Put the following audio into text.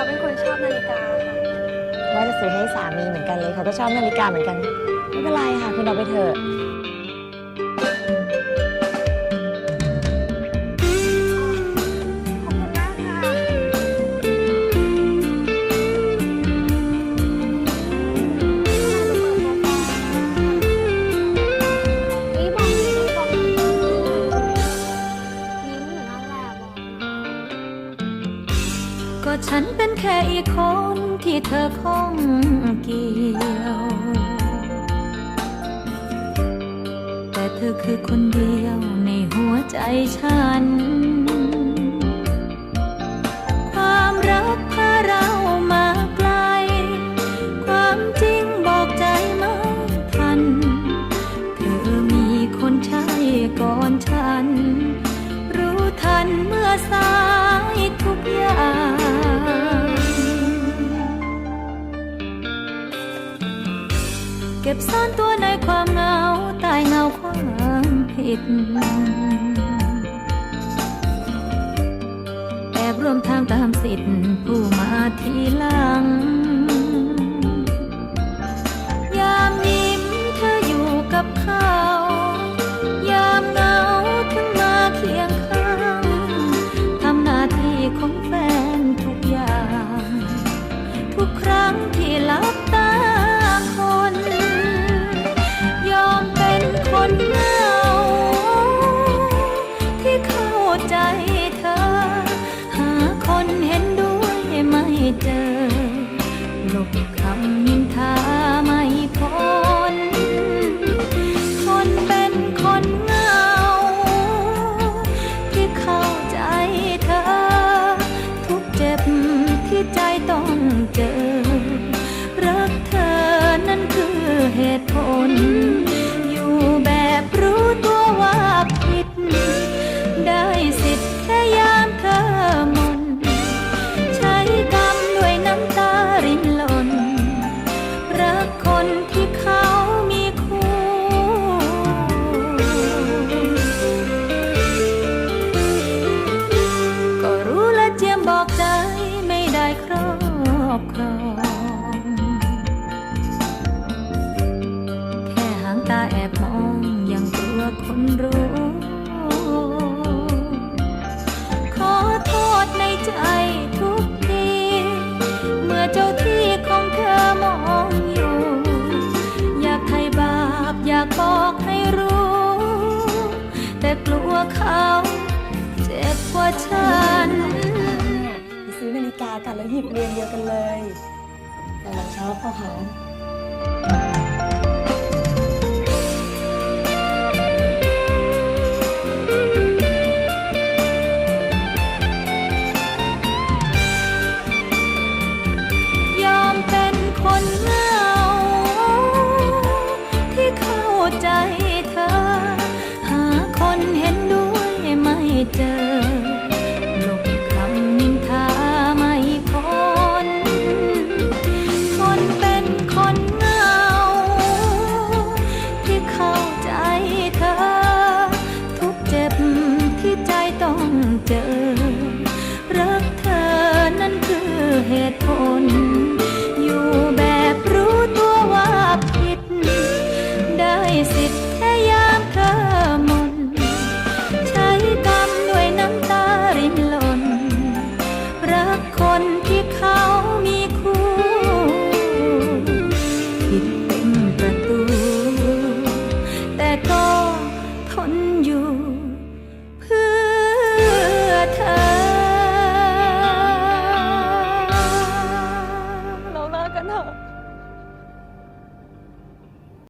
เขาเป็นคนชอบนาฬิกาค่ะ ว่าจะซื้อให้สามีเหมือนกันเลย เขาก็ชอบนาฬิกาเหมือนกัน ไม่เป็นไรค่ะ คุณเอาไปเถอะ ฉันเป็นแค่อีกคนที่เธอคงเกี่ยว แต่เธอคือคนเดียวในหัวใจฉัน เก็บซ่อนตัวในความเหงาใต้เงาความผิด แอบร่วมทางตามสิทธิ์ผู้มาทีหลัง ตาแอบมองยังกลัวคนรู้ ขอโทษในใจทุกที เมื่อเจ้าที่ของเธอมองอยู่ อยากให้บาปอยากบอกให้รู้ แต่กลัวเขาเจ็บกว่าฉันไปซื้อนาฬิกากันแล้วหยิบเรียงเดียวกันเลยแต่เราชอบเขาเขา better